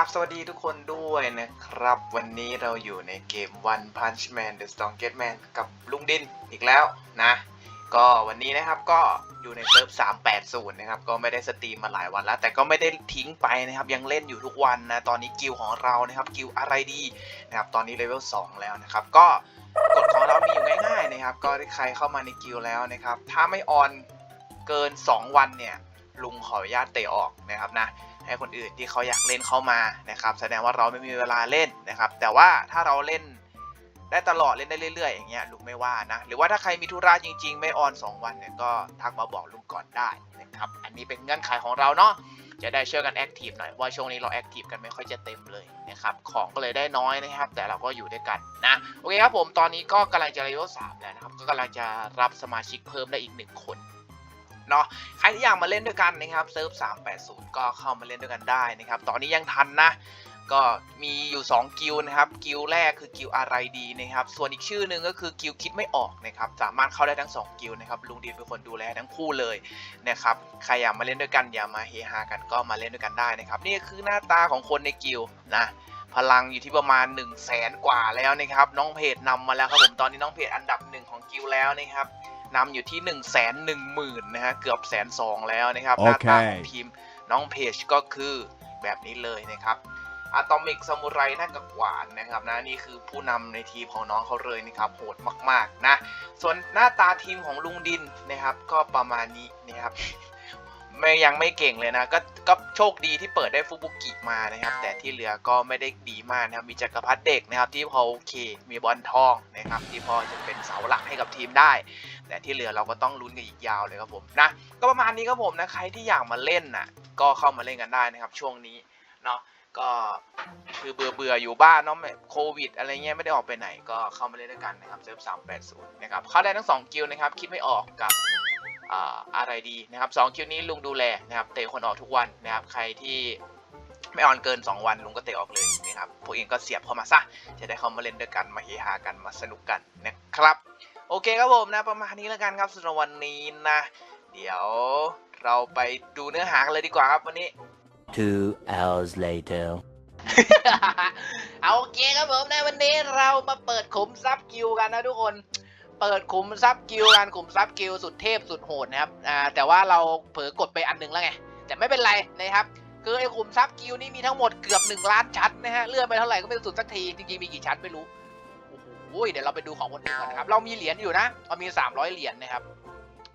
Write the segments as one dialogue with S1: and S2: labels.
S1: ราบสวัสดีทุกคนด้วยนะครับ วันนี้เราอยู่ในเกม One Punch Man The Strongest Man กับลุงดินอีกแล้วนะ ก็วันนี้นะครับก็อยู่ในเซิร์ฟ380 นะครับ ก็ไม่ได้สตรีมมาหลายวันแล้ว แต่ก็ไม่ได้ทิ้งไปนะครับ ยังเล่นอยู่ทุกวันนะ ตอนนี้กิลของเรานะครับ กิลอะไรดีนะครับ ตอนนี้เลเวล 2 แล้วนะครับ ก็กฎของเรามีอยู่ง่ายๆนะครับ ก็ใครเข้ามาในกิลแล้วนะครับ ถ้าไม่ออนเกิน 2 วันเนี่ย ลุงขออนุญาตเตะออกนะครับนะ ให้คนอื่นที่เขาอยากเล่นเข้ามานะครับ แสดงว่าเราไม่มีเวลาเล่นนะครับ แต่ว่าถ้าเราเล่นได้ตลอดเล่นได้เรื่อยๆอย่างเงี้ยลุงไม่ว่านะ หรือว่าถ้าใครมีธุระจริง ๆ ไม่ออน 2 วันเนี่ยก็ทักมาบอกลุงก่อนได้นะครับ อันนี้เป็นเงื่อนไขของเราเนาะจะได้ช่วยกันแอคทีฟหน่อยว่าช่วงนี้เราแอคทีฟกันไม่ค่อยจะเต็มเลยนะครับของก็เลยได้น้อยนะครับ แต่เราก็อยู่ด้วยกันนะโอเคครับผมตอนนี้ก็กำลังจะเลเวลสามแล้วนะครับก็กำลังจะรับสมาชิกเพิ่มได้อีกหนึ่งคน เนาะใครที่อยากมาเล่นด้วยกันนะครับเซิร์ฟ380 ก็เข้ามาเล่นด้วยกันได้นะครับตอนนี้ยังทันนะ ก็มีอยู่ 2 กิลด์นะครับ กิลแรกคือกิลอะไรดีนะครับ ส่วนอีกชื่อหนึ่งก็คือกิลคิดไม่ออกนะครับ สามารถเข้าได้ทั้ง 2 กิลนะครับลุงดีเป็นคนดูแลทั้งคู่เลยนะครับใครอยากมาเล่นด้วยกันอย่ามาเฮฮากันก็มาเล่นด้วยกันได้นะครับนี่คือหน้าตาของคนในกิลนะพลังอยู่ที่ประมาณ 1 0 0 0 0แสนกว่าแล้วนะครับ น้องเพจนำมาแล้วครับผมตอนนี้น้องเพจอันดับหนึ่งของกิลแล้วนะครับ นำอยู่ที่1นึ่งแสนหนึ่งหมื่นนะฮะเกือบแสนสองแล้วนะครับ หน้าตาของทีมน้องเพจก็คือแบบนี้เลยนะครับอะตอมิกซามูไรนั่นกับหวานนะครับนะนี่คือผู้นำในทีมของน้องเขาเลยนะครับโหดมากๆนะ ส่วนหน้าตาทีมของลุงดินนะครับ ก็ประมาณนี้นะครับ ไม่ยังไม่เก่งเลยนะก็ก็โชคดีที่เปิดได้ฟุบุกิมานะครับ แต่ที่เหลือก็ไม่ได้ดีมากนะครับมีจักรพรรดิเด็กนะครับ ที่พอโอเค มีบอลทองนะครับ ที่พอจะเป็นเสาหลักให้กับทีมได้ แต่ที่เหลือเราก็ต้องลุ้นกันอีกยาวเลยครับผมนะก็ประมาณนี้ครับผมนะใครที่อยากมาเล่นน่ะก็เข้ามาเล่นกันได้นะครับ ช่วงนี้เนาะก็คือเบื่อเบื่อๆอยู่บ้านเนาะโควิด อะไรเงี้ยไม่ได้ออกไปไหนก็เข้ามาเล่นด้วยกันนะครับเซิร์ฟ380นย์นะครับเข้าได้ทั้งสองกิลดนะครับคิดไม่ออกกับ อ่าอะไรดีนะครับสองคิวนี้ลุงดูแลนะครับเตะคนออกทุกวันนะครับใครที่ไม่ออนเกิน 2 วันลุงก็เตะออกเลยนะครับพวกเองก็เสียบเข้ามาซะจะได้เข้ามาเล่นด้วยกันมาเฮฮากันมาสนุกกันนะครับ โอเคครับผมนะประมาณนี้แล้วกันครับสำหรับวันนี้นะ เดี๋ยวเราไปดูเนื้อหากันเลยดีกว่าครับวันนี้
S2: Two hours later.
S1: เอาโอเคครับผมในวันนี้เรามาเปิดขุมทรัพย์กิลด์กันนะทุกคน เปิดขุมทรัพย์กิลด์กันขุมทรัพย์กิลด์สุดเทพสุดโหดนะครับอ่าแต่ว่าเราเผลอกดไปอันหนึงแล้วไง แต่ไม่เป็นไรนะครับคือไอ้ขุมทรัพย์กิลด์นี่มีทั้งหมดเกือบ1ล้านชั้นนะฮะเลื่อนไปเท่าไหร่ก็ไม่สุดสักทีจริงๆมีกี่ชั้นไม่รู้โอ้โหเดี๋ยวเราไปดูของคนอื่นก่อนนะครับเรามีเหรียญอยู่นะเรามี 300 เหรียญนะครับ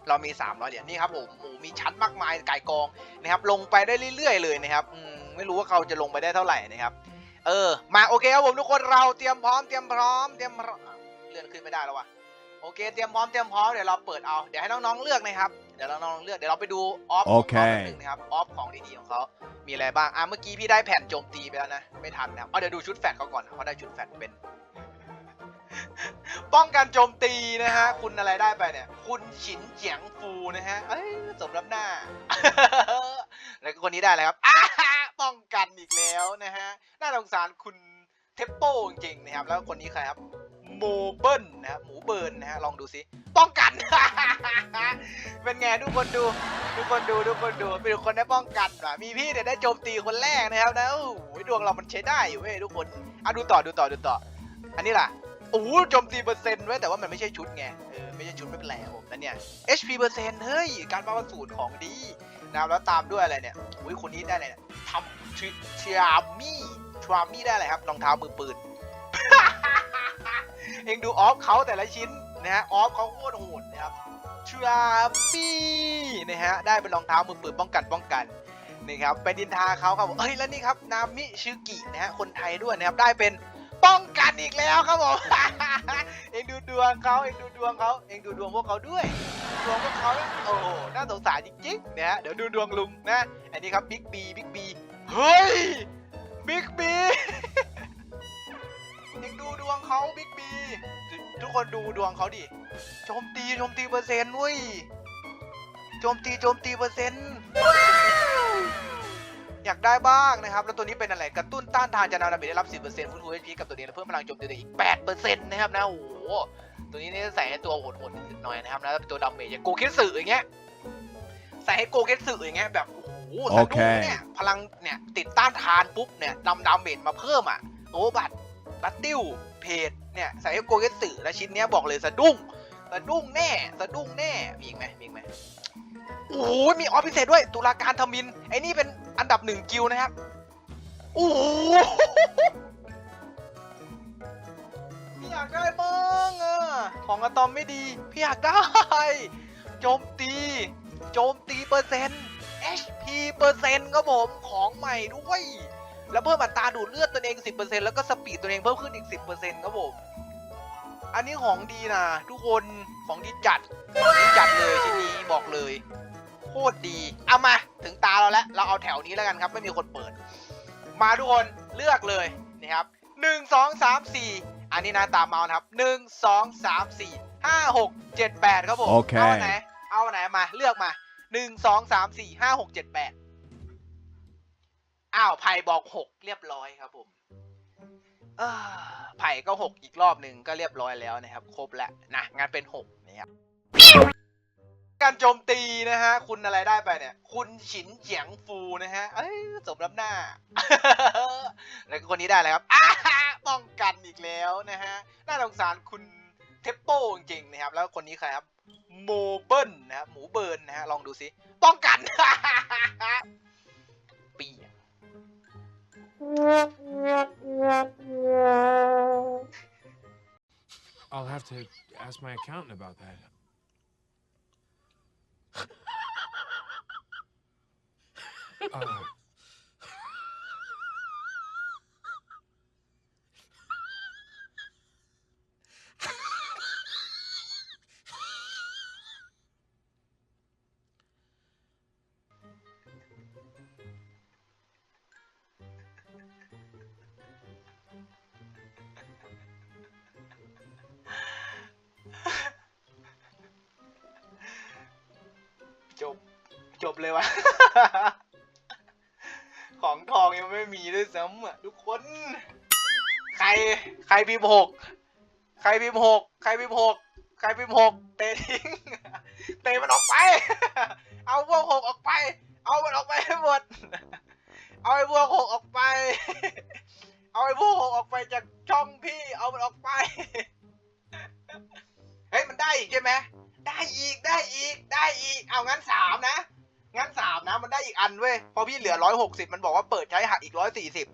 S1: เรามี 300 เหรียญนี่ครับผมโอ้มีชั้นมากมายไก่กองนะครับลงไปได้เรื่อย ๆ เลยนะครับมไม่รู้ว่าเขาจะลงไปได้เท่าไหร่นะครับ เออ มาโอเคครับผมทุกคนเราเตรียมพร้อมเตรียมพร้อมเตรียมเลื่อนขึ้นไม่ได้แล้ววะ โอเค เตรียมพร้อม เตรียมพร้อม เดี๋ยวเราเปิดเอา เดี๋ยวให้น้องๆเลือกนะครับ เดี๋ยวน้องๆเลือก เดี๋ยวเราไปดูออฟ
S2: โอเค
S1: หนึ่งนะครับ ออฟของดีๆของเขามีอะไรบ้าง อะ เมื่อกี้พี่ได้แผ่นโจมตีไปแล้วนะ ไม่ทันนะครับเอาเดี๋ยวดูชุดแฟดเขาก่อนเขาได้ชุดแฟดเป็น ป้องกันโจมตีนะฮะ คุณอะไรได้ไปเนี่ย คุณฉินเจียงฟูนะฮะ เอ้ย สมรับหน้า แล้วก็คนนี้ได้อะไรครับอ้าป้องกันอีกแล้วนะฮะ น่าสงสารคุณเทปโป้จริงๆนะครับ แล้วคนนี้ใครครับ โมเบิลนะครับหมูเบิร์นนะฮะลองดูสิป้องกัน เป็นไงทุกคนดูทุกคนดูทุกคนดูเป็นคนได้ป้องกันว่ะมีพี่เนี่ยได้โจมตีคนแรกนะครับนะโอ้โหดวงเรามันใช้ได้อยู่เว้ยทุกคนอะดูต่อดูต่อดูต่อ อันนี้ล่ะโอ้โหโจมตีเปอร์เซ็นต์ไว้แต่ว่ามันไม่ใช่ชุดไงเออไม่ใช่ชุดไม่เป็นไรผมนั่นเนี่ย HP เปอร์เซ็นต์เฮ้ยการมาสูตรของดีนะครับแล้วตามด้วยอะไรเนี่ยอุ้ยคนนี้ได้อะไรเนี่ยทำชิชามี่ทรามี่ได้อะไรครับรองเท้ามือปืน เองดูออฟเขาแต่ละชิ้นนะฮะออฟเขาโคตรโหดนะครับชามี่นะฮะได้เป็นรองเท้ามือปืนป้องกันป้องกันนี่ครับเป็นดินทาเขาครับผมเอ้ยแล้วนี่ครับนามิชิกินะฮะคนไทยด้วยนะครับได้เป็นป้องกันอีกแล้วครับผมเองดูดวงเขาเองดูดวงเขาเองดูดวงพวกเขาด้วยดวงพวกเขาเนี่ยโอ้โหน่าสงสารจริงๆนะฮะเดี๋ยวดูดวงลุงนะอันนี้ครับบิ๊กบีบิ๊กบีเฮ้ยบิ๊กบี เองดูดวงเขาบิ๊กบีทุกคนดูดวงเขาดิโจมตีโจมตีเปอร์เซ็นต์เว้ยโจมตีโจมตีเปอร์เซ็นต์อยากได้บ้างนะครับ แล้วตัวนี้เป็นอะไรกระตุ้นต้านทานจะนาดาเมจได้รับ 10%ฟื้นฟู HP กับตัวนี้แล้วเพิ่มพลังโจมตีได้อีก 8%นะครับนะโอ้โหตัวนี้นี่ใส่ให้ตัวโหดๆหน่อยนะครับนะแล้วเป็นตัวดาเมจอย่างโกคิสึอย่างเงี้ยใส่ให้โกเกตสึอย่างเงี้ยแบบโอ้โหสะดุ้ง
S3: โอเค
S1: เนี่ยพลังเนี่ยติดต้านทานปุ๊บเนี่ยดำดาเมจมาเพิ่มอะโอ้บัตร บัตติ้วเพจเนี่ยใส่ให้โกเกสึแล้วชิ้นเนี้ยบอกเลยสะดุ้งสะดุ้งแน่สะดุ้งแน่มีอีกไหมมีอีกไหมโอ้โหมีออฟพิเศษด้วยตุลาการทมินไอ้นี่เป็นอันดับหนึ่งกิลด์นะครับโอ้โหพี่อยากได้บ้างอะของอะตอมไม่ดี พี่อยากได้ โจมตี โจมตีเปอร์เซ็นต์ HP เปอร์เซ็นต์ครับผมของใหม่ด้วย แล้วเพิ่มอัตราดูดเลือดตัวเอง 10%แล้วก็สปีดตัวเองเพิ่มขึ้นอีก 10%ครับผม อันนี้ของดีนะทุกคนของดีจัดของดีจัดเลยชิ้นนี้บอกเลยโคตรดีเอามาถึงตาเราแล้ว เราเอาแถวนี้แล้วกันครับ ไม่มีคนเปิด มาทุกคนเลือกเลยนี่ครับหนึ่งสองสามสี่อันนี้นะตามเมาส์นะครับหนึ่งสองสามสี่ห้าหกเจ็ดแปดครับผม
S3: โอเค
S1: เอาอันไหน เอาอันไหนมาเลือกมาหนึ่งสองสามสี่ห้าหกเจ็ดแปด อ้าวไผ่บอกหกเรียบร้อยครับผมไผ่ก็หกอีกรอบหนึ่งก็เรียบร้อยแล้วนะครับ ครบแล้วนะงั้นเป็นหกนะครับการโจมตีนะฮะ คุณอะไรได้ไปเนี่ย คุณฉินเจียงฟูนะฮะเอ้ยสมน้ำหน้า แล้วคนนี้ได้เลยครับอ้าป้องกันอีกแล้วนะฮะ น่าสงสารคุณเทปโป้จริงๆนะครับ แล้วคนนี้ใครครับ โมเบิลนะครับหมูเบิร์นนะฮะ ลองดูสิป้องกัน
S4: have to ask my accountant about that.
S1: จบเลยวะ ของทองยังไม่มีด้วยซ้ำอะทุกคน ใคร ใครพิมพ์หกใครพิมพ์หกใครพิมพ์หกใครพิมพ์หกเตะทิ้ง เตะมันออกไป เอาพวกหกออกไป เอามันออกไปให้หมด เอาไอ้พวกหกออกไป เอาไอ้พวกหกออกไปจากช่องพี่ เอามันออกไป เฮ้ยมันได้อีกใช่ไหมได้อีกได้อีกได้อีก เอางั้นสามนะ งั้นสามนะมันได้อีกอันเว้ยพอพี่เหลือร้อยหกสิบมันบอกว่าเปิดใช้หักอีกร้อยสี่สิบ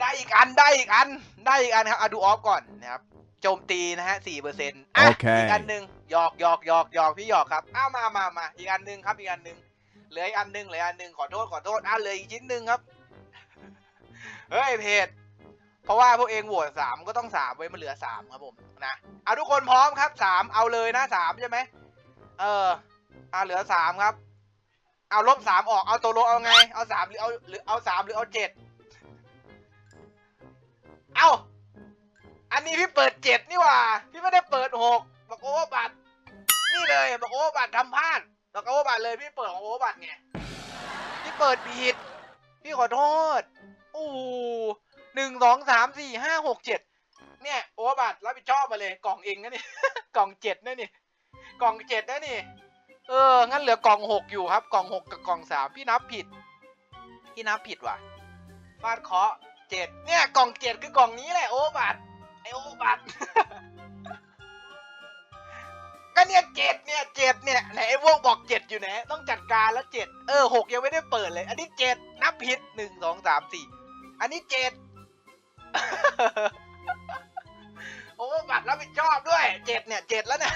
S1: ได้อีกอันได้อีกอันได้อีกอันครับอะดูออฟก่อนนะครับโจมตีนะฮะสี่เปอร์เซ็นต์อะ
S3: โอเค
S1: อีกอันหนึ่งหยอกหยอกหยอกหยอกพี่หยอกครับอ้าวมามามาอีกอันหนึ่งครับอีกอันหนึ่งเหลืออีกอันหนึ่งเหลืออีกอันหนึ่งขอโทษขอโทษอะเหลืออีกชิ้นหนึ่งครับเฮ้ยเพจเพราะว่าพวกเองโหวตสามก็ต้องสามไว้ยมันเหลือสามครับผมนะเอาทุกคนพร้อมครับสามเอาเลยนะสามใช่ไหมเอออ่าเหลือสามครับ เอาลบสามออก เอาตัวลบเอาไง เอาสามหรือเอาหรือเอาสามหรือเอาเจ็ดเอาอันนี้พี่เปิดเจ็ดนี่หว่า พี่ไม่ได้เปิดหกบอกโอเวอร์บัตรนี่เลยบอกโอเวอร์บัตรทำพลาดบอกโอเวอร์บัตรเลยพี่เปิดของโอเวอร์บัตรไงพี่เปิดผิด พี่ขอโทษโอ้หนึ่งสองสามสี่ห้าหกเจ็ดเนี่ยโอเวอร์บัตรรับผิดชอบมาเลย กล่องเองนะนี่ กล่องเจ็ดนะนี่ กล่องเจ็ดนะนี่ เออ งั้นเหลือกล่องหกอยู่ครับ กล่องหกกับกล่องสามพี่นับผิด พี่นับผิดว่ะฟาดเคาะเจ็ดเนี่ยกล่องเจ็ดคือกล่องนี้แหละโอบัตไอโอบัตก็เนี่ยเจ็ดเนี่ยเจ็ดเนี่ยไหนไอ้พวกบอกเจ็ดอยู่ไหนต้องจัดการแล้วเจ็ดเออหกยังไม่ได้เปิดเลย อันนี้เจ็ดนับผิดหนึ่งสองสามสี่อันนี้เจ็ดโอ้บัตรรับผิดชอบด้วยเจ็ดเนี่ยเจ็ดแล้วเนี่ย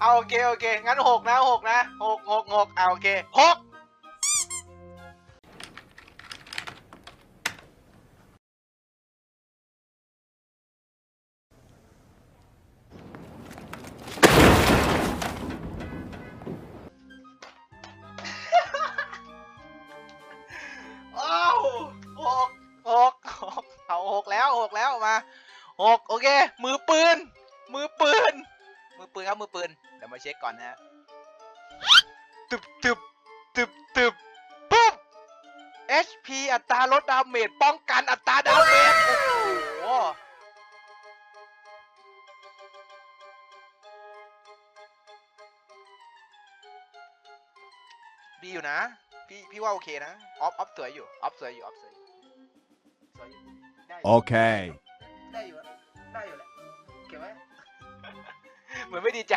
S1: เอาโอเคโอเค งั้นหกนะหกนะหกหกหกเอาโอเคหกอ้าวหกหกหกเอาหกแล้วหกแล้วมาหกโอเค มือปืน มือปืน อปืนครับมือปืนเดี๋ยวมาเช็คก่อนนะฮะตึบตึบตึบตึบปุ๊บ HP อัตราลดดาเมจป้องกันอัตราดาเมจโอ้โหโดีอยู่นะ พี่พี่ว่าโอเคนะออฟออฟสวยอยู่ออฟสวยอยู่ออฟสวยอยู่สวยอยู่ได้อยู่
S2: Okay.
S1: ได้อยู่อะได้อยู่แหละเก็บไว้ เหมือนไม่ดีใจ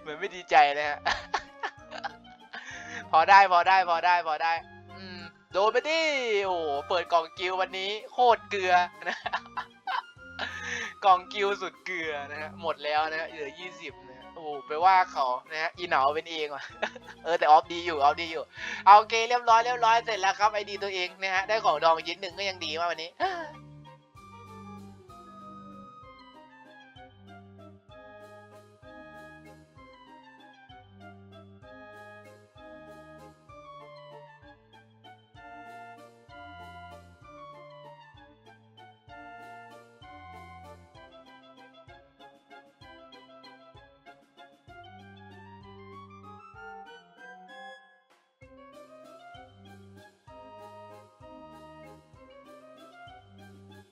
S1: เหมือนไม่ดีใจเลยฮะ พอได้พอได้พอได้พอได้อืมโดนไปดิโอ้โห เปิดกล่องกิววันนี้ โคตรเกลือนะ กล่องกิวสุดเกลือนะฮะ หมดแล้วนะฮะเหลือยี่สิบนะฮะโอ้โห ไปว่าเขานะฮะ อีหนาเป็นเองว่ะ เออแต่ออฟดีอยู่ออฟดีอยู่ เอาโอเคเรียบร้อยเรียบร้อยเสร็จแล้วครับไอดีตัวเองนะฮะ ได้ของดองชิ้นหนึ่งก็ยังดีมากวันนี้